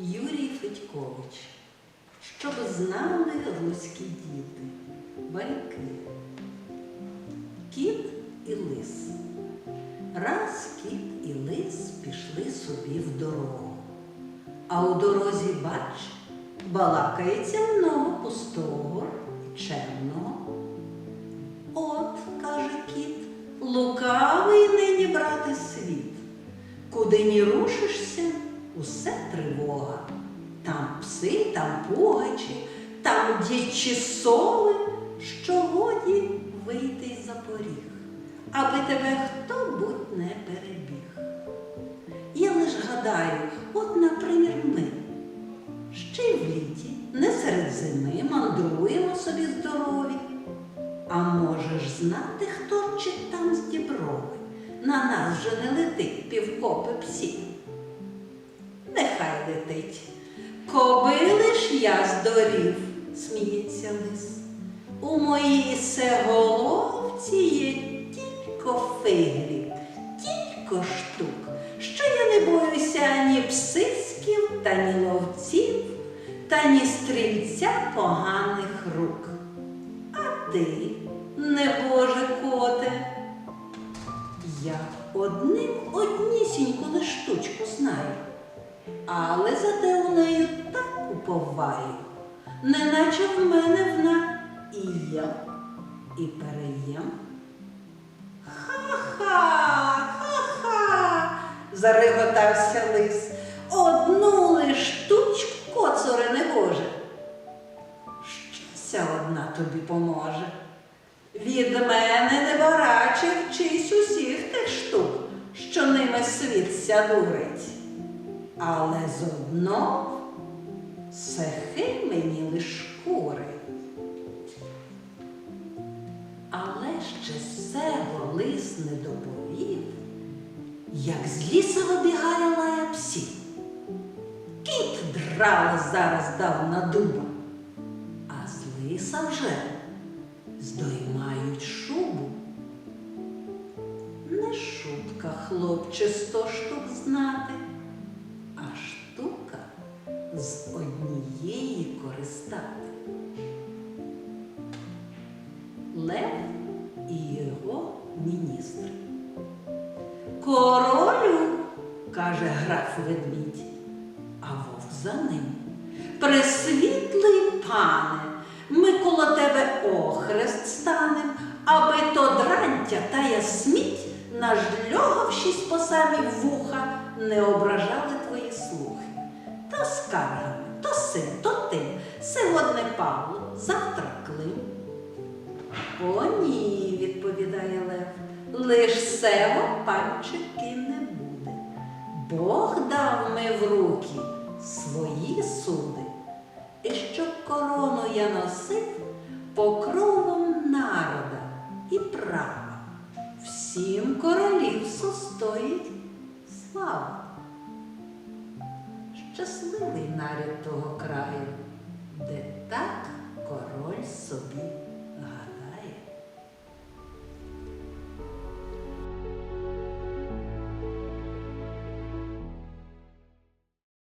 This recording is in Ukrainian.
Юрій Федькович, щоб знали руські діти, байки. Кіт і лис. Раз кіт і лис пішли собі в дорогу. А у дорозі, бач, балакається много пустого і чемного. От, каже кіт, лукавий нині брати світ. Куди ні рушишся, усе тривога. Там пси, там пугачі, там дічі сови, що годі вийти за поріг, аби тебе хто будь не перебіг. Я лиш гадаю, от, наприклад, ми, ще й в літі, не серед зими, мандруємо собі здорові. А можеш знати, хто чи там з діброви? На нас вже не летить півкопи псів. Нехай летить. Кобили ж я здорів, сміється лис. У моїй се головці є тільки фиглів, тільки штук, що я не боюся ні псисків, та ні ловців, та ні стрільця поганих рук. А ти, небоже коте, я одним однісіньку лиш штучку знаю, але зате у неї так уповаю, неначе в мене вона і я, і переєм. Ха-ха, ха-ха, зареготався лис. Одну лиш штучку коцуре не гоже. Щастя одна тобі поможе. Від мене не бараче вчись усіх тих штук, що ними світ ся дурить. Але зодно сехи мені лиш шкури. Але ще сего лис не доповів, як з ліса вибігає лая псів. Кіт драла зараз дав на дуба, а з лиса вже здоймають шубу. Не шутка, хлопче, сто штук знати, з однієї користати. Лев і його міністр. Королю, каже граф ведмідь, а вовк за ним. Пресвітлий пане, ми коло тебе охрест станем, аби то дрантя та ясміть, нажльогавшись по самі вуха, не ображали твої слухи. То скаргами, то син, то тим, сьогодні Павло, завтра Клим. О, ні, відповідає Лев, лиш сего панчики не буде. Бог дав ми в руки свої суди, і щоб корону я носив покровом народа і права. Всім королівству стоїть слава щасливий наряд того краю, де так король собі.